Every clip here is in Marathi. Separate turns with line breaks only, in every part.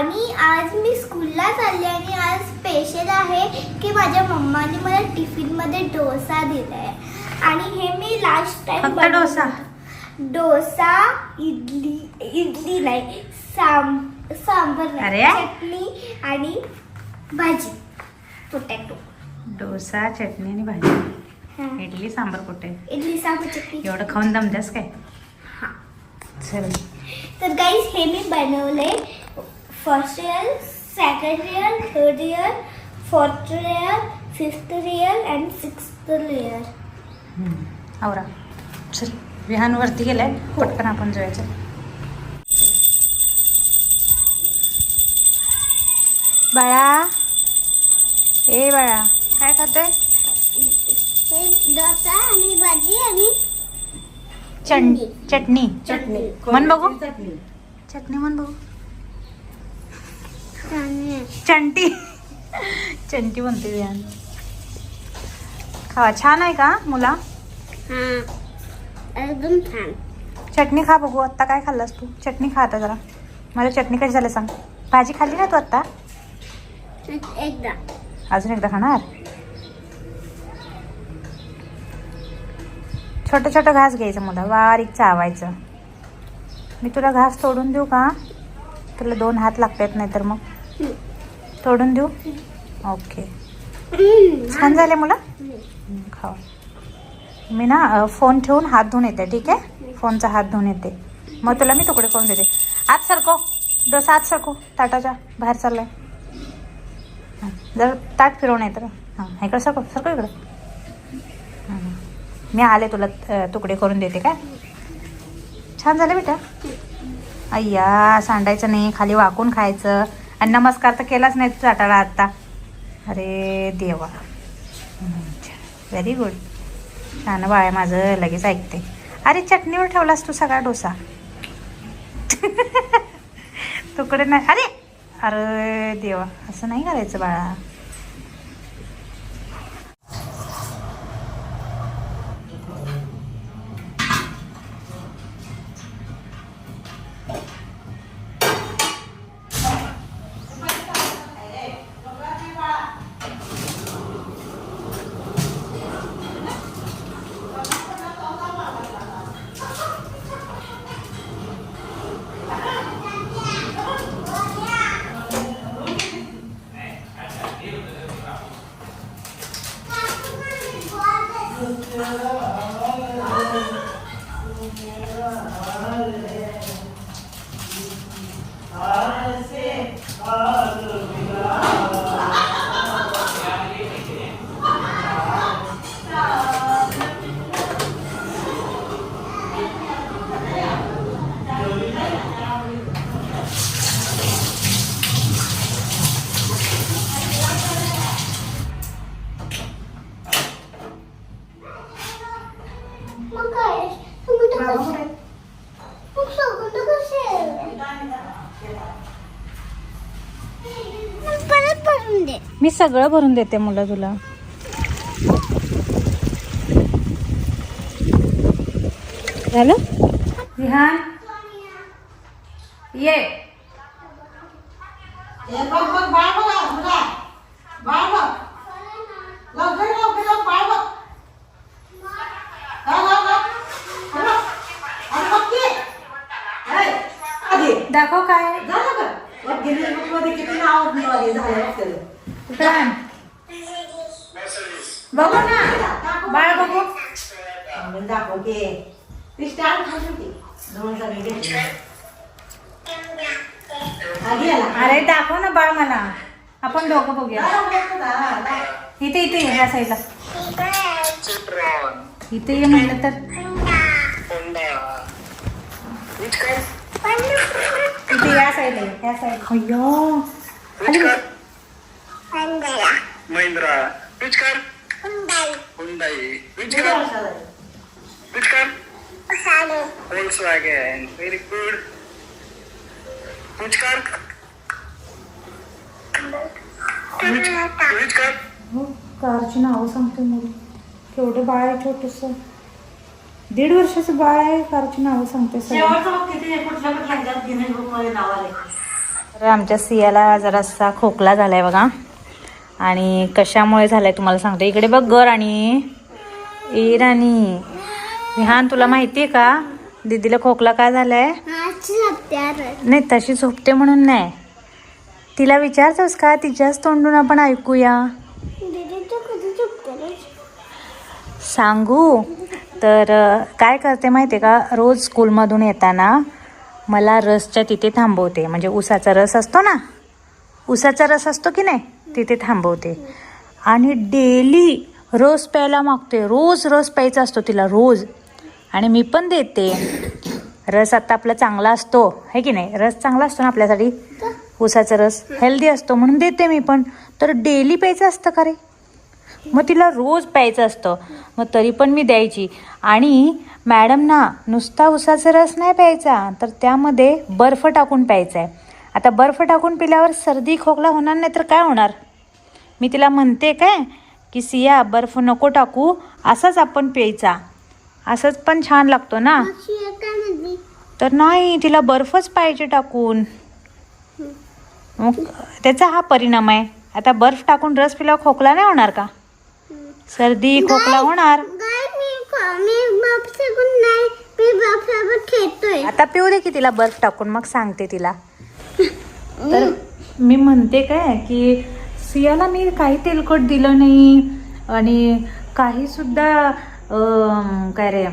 आणि आज मी स्कूलला चालले आणि आज स्पेशल आहे की माझ्या मम्माने मला टिफिनमध्ये डोसा दिलाय. आणि हे मी लास्ट टाइम
डोसा?
डोसा इडली इडली नाही सांब सांबर नाही,
अरे.
चटणी आणि भाजी. पोटॅटो
डोसा चटणी आणि भाजी. इडली सांबर कुठे?
इडली सांबर चटणी.
एवढं खाऊन दमतेस काय?
हा.
चल.
तर गाईज हे मी बनवले first year second year third year fourth year fifth year and sixth year
hmm. आवरा. चल विहान वरती गेलाय पटकन आपण जायचं बाळा. ए बाळा काय खातोय?
हे डोसा आणि भाजी आणि चटणी.
चटणी.
चटणी.
मन बघू.
चटणी.
चटणी म्हण बघू. चंटी. चंटी म्हणते विहान खावा. छान आहे का मुला?
हा. एकदम छान.
चटणी खा बघू. आत्ता काय खाल्लास तू? चटणी खा आता जरा. मला चटणी कशी झाली सांग. भाजी खाल्ली ना तू आत्ता?
एकदा.
अजून एकदा खाणार? छोटं छोटं घास घ्यायचं मुलं. बारीक चावायचं. मी तुला घास तोडून देऊ का? तुला दोन हात लागतात नाही तर मग. तोडून देऊ? ओके. छान झाले मुला? खाऊ. मी ना फोन ठेवून हात धुवून येते ठीक आहे? फोनचा हात धुवून येते. मग तुला मी तुकडे करून देते. आत सरको डोसा आत सरको. ताटाच्या बाहेर चाललाय. जर ताट फिरवून येतं हां. इकडं सरको सरको इकडं. मी आले तुला तुकडे करून देते काय? छान झालं बेटा. अय्या सांडायचं नाही. खाली वाकून खायचं. आणि नमस्कार तर केलाच नाही तू ताटाला आत्ता. अरे देवा. व्हेरी गुड छान बाळ आहे माझं लगेच ऐकते. अरे चटणीवर ठेवलास तू सगळा डोसा? तुकडे नाही. अरे अरे देवा असं नाही करायचं बाळा.
परत भरून दे
मी सगळं भरून देते मुलं तुला. झालं? विहान ये.
बघ बघ बाळ बघा बाळ बघ लवकर लवकर लवकर बाळ बघ हा, हा, हा. हे बघ. अरे बघ की. हे, आधी.
दाखव काय.
झालं का? बघ, गिनीज बुकमध्ये किती नाव निघाली झाले बघ
ना. बाळ बघू.
दाखव की. ती stand खाली होती. दोन सगळे घेतले. हा, घे याला.
अरे दाखव ना बाळ मला. आपण दोघं बघूया.
ना.
इथे इथे ये, ह्या साईडला. इथे ये म्हणलं तर. या ये, या साईड अय्यो. खाली बघ.
महिंद्रा. पिच
किती
कर.
वर्षाचा आहे?
पिच कर. Volkswagen. व्हेरी गुड पिच कर. पिच कर.
हो कारची नावं सांगते मुली. केवढं बाळ आहे छोटस दीड वर्षाचं बाळ आहे कारची नावं सांगते तर आमच्या सियाला जरासा खोकला झालाय बघा. आणि कशामुळे झालाय तुम्हाला सांगते. इकडे बघ गर आणि ए राणी. विहान तुला माहिती आहे का? दीदीला खोकला काय झालाय? नाही तशी झोपते म्हणून नाही. तिला विचारतोस का? तिच्याच तोंडून आपण ऐकूया. सांगू? तर काय करते माहिती आहे का? रोज स्कूलमधून येताना मला रसच्या तिथे थांबवते. म्हणजे उसाचा रस असतो ना? उसाचा रस असतो की नाही? तिथे थांबवते. आणि डेली रस प्यायला मागते. रोज रस प्यायचा असतो तिला रोज. आणि मी पण देते. रस आता आपला चांगला असतो. है की नाही? रस चांगला असतो ना आपल्यासाठी? उसाचा रस. हेल्दी असतो म्हणून देते मी पण. तर डेली प्यायचं असतं का रे? मग तिला रोज प्यायचं असतं. मग तरी पण मी द्यायची. आणि मॅडम ना नुसता उसाचा रस नाही प्यायचा. तर त्यामध्ये बर्फ टाकून प्यायचा आहे आता बर्फ टाकून पिल्यावर सर्दी खोकला होणार नाही तर काय होणार? मी तिला म्हणते काय की सिया बर्फ नको टाकू. असाच आपण प्यायचा. असंच पण छान लागतो ना? तर नाही तिला बर्फच पाहिजे टाकून. मग त्याचा हा परिणाम आहे. आता बर्फ टाकून रस पिल्यावर खोकला नाही होणार का? सर्दी खोकला होणार. आता पिऊ दे की तिला बर्फ टाकून मग सांगते तिला. तर मी म्हणते काय की सियाला मी काही तेलकट दिलं नाही आणि काही सुद्धा काय रे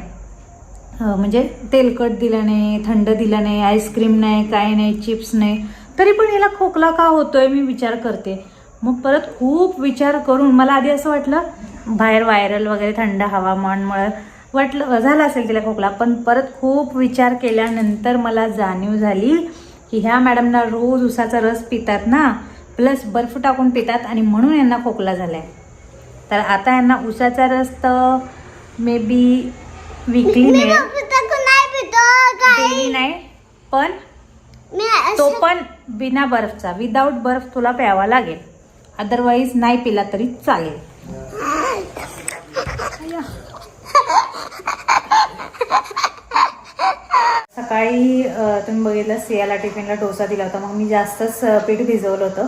म्हणजे तेलकट दिलं नाही थंड दिलं नाही आईस्क्रीम नाही काय नाही चिप्स नाही. तरी पण याला खोकला का होतोय मी विचार करते. मग परत खूप विचार करून मला आधी असं वाटलं बाहेर व्हायरल वगैरे थंड हवामानमुळे वाटलं झालं असेल तिला खोकला पण परत खूप विचार केल्यानंतर मला जाणीव झाली की ह्या मॅडमना रोज उसाचा रस पितात ना प्लस बर्फ टाकून पितात आणि म्हणून यांना खोकला झालाय. तर आता यांना उसाचा रस तर मे बी विकली
नाही
नाही पण तो पण बिना बर्फचा विदाऊट बर्फ तुला प्यावा लागेल. अदरवाईज नाही पिला तरी चालेल. सकाळी तुम्ही बघितलं सियाला टिफिनला डोसा दिला होता. मग मी जास्तच पीठ भिजवलं होतं.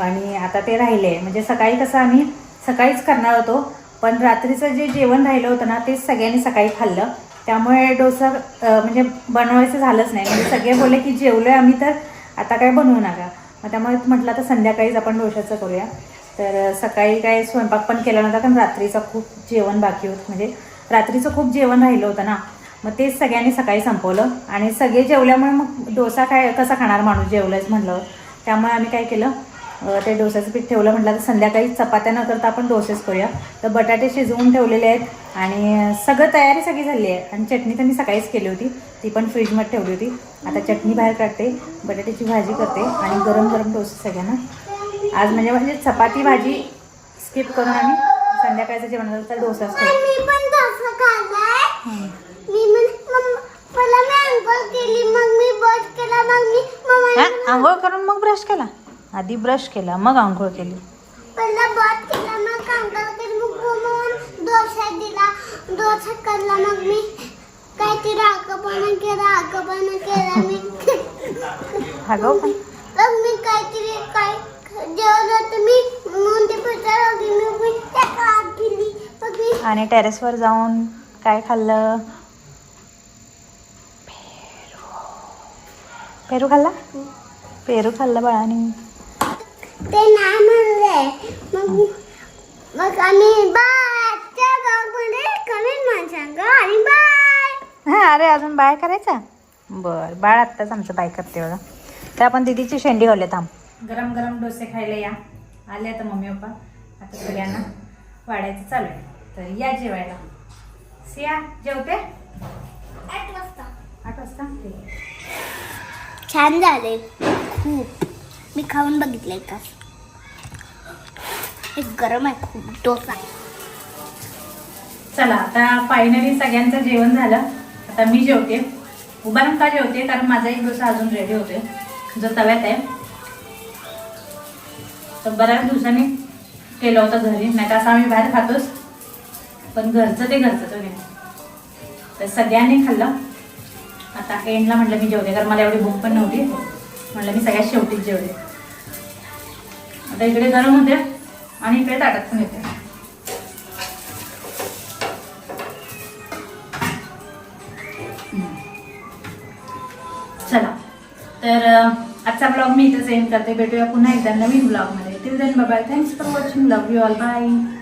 आणि आता ते राहिले. म्हणजे सकाळी कसं आम्ही सकाळीच करणार होतो. पण रात्रीचं जे जेवण राहिलं होतं ना तेच सगळ्यांनी सकाळी खाल्लं. त्यामुळे डोसा म्हणजे बनवायचं झालंच नाही. म्हणजे सगळे बोलले की जेवलोय आम्ही तर आता काय बनवू नका. मग त्यामुळे म्हटलं आता संध्याकाळीच आपण डोशाचं करूया. तर सकाळी काय स्वयंपाक पण केला नव्हता कारण रात्रीचं खूप जेवण बाकी होतं. म्हणजे रात्रीचं खूप जेवण राहिलं होतं ना. मग तेच सगळ्यांनी सकाळी संपवलं. आणि सगळे जेवल्यामुळे मग डोसा काय कसा खाणार माणूस? जेवलंच म्हणलं. त्यामुळे आम्ही काय केलं ते डोस्याचं पीठ ठेवलं म्हटलं तर संध्याकाळी चपात्या न करता आपण डोसेच करूया. तर बटाटे शिजवून ठेवलेले आहेत. आणि सगळं तयारी सगळी झाली आहे. आणि चटणी तर मी सकाळीच केली होती. ती पण फ्रीजमध्ये ठेवली होती. आता चटणी बाहेर काढते बटाट्याची भाजी करते आणि गरम गरम डोसे सगळ्यांना आज म्हणजे म्हणजे चपाती भाजी स्किप करून आम्ही संध्याकाळचं जेवण झालं तर डोसाच खाऊ
मी पण तसं खाल्लाय. मी म्हण मम्मा पहिला मी अंघोळ केली मग मी बस केला मग मी मम्मा
आंघोळ करून मग ब्रश केला? आधी ब्रश केला मग आंघोळ केली.
डोसा डोसा
अगं पण
मग मी काहीतरी काय
आणि टेरेसवर जाऊन काय खाल्लं? पेरू. खाल्ला? पेरू खाल्लं बाळाने.
ते नाही म्हणले. मग मग आम्ही बाय आजच्या गावामध्ये कमेंट मान सांगा आणि बाय.
हा अरे अजून बाय करायचा? बर बाळ आत्ताच आमचं बाय करते बघा. तर आपण दिदीची शेंडी घालूया थांब गरम गरम डोसे खायला या. आले आता मम्मी पप्पा. आता सगळ्यांना वाढायचं चालू आहे. तर या जेवायला. सिया जेवते?
आठ वाजता.
आठ वाजता.
छान झाले. खूप. मी खाऊन बघितलंय का? एक गरम आहे. खूप डोसा
चला आता फायनली सगळ्यांचं जेवण झालं. आता मी जेवते. उभारून का जेवते कारण माझा एक डोसा अजून रेडी होते जो तव्यात आहे. तर बऱ्याच दिवसांनी केलं होतं घरी. नाही तर असं आम्ही बाहेर खातोच. पण घरचं ते घरचं वगैरे तर सगळ्यांनी खाल्लं. आता एंडला म्हटलं मी जेवते कारण मला एवढी भूक पण नव्हती. म्हणलं मी सगळ्यात शेवटीच जेवले आता इकडे गरम होते आणि इकडे ताटात पण येते. चला. तर आजचा ब्लॉग मी इथेच एंड करते. भेटूया पुन्हा एकदा नवीन ब्लॉगमध्ये Till then, bye-bye. Thanks for watching. Love you all. Bye.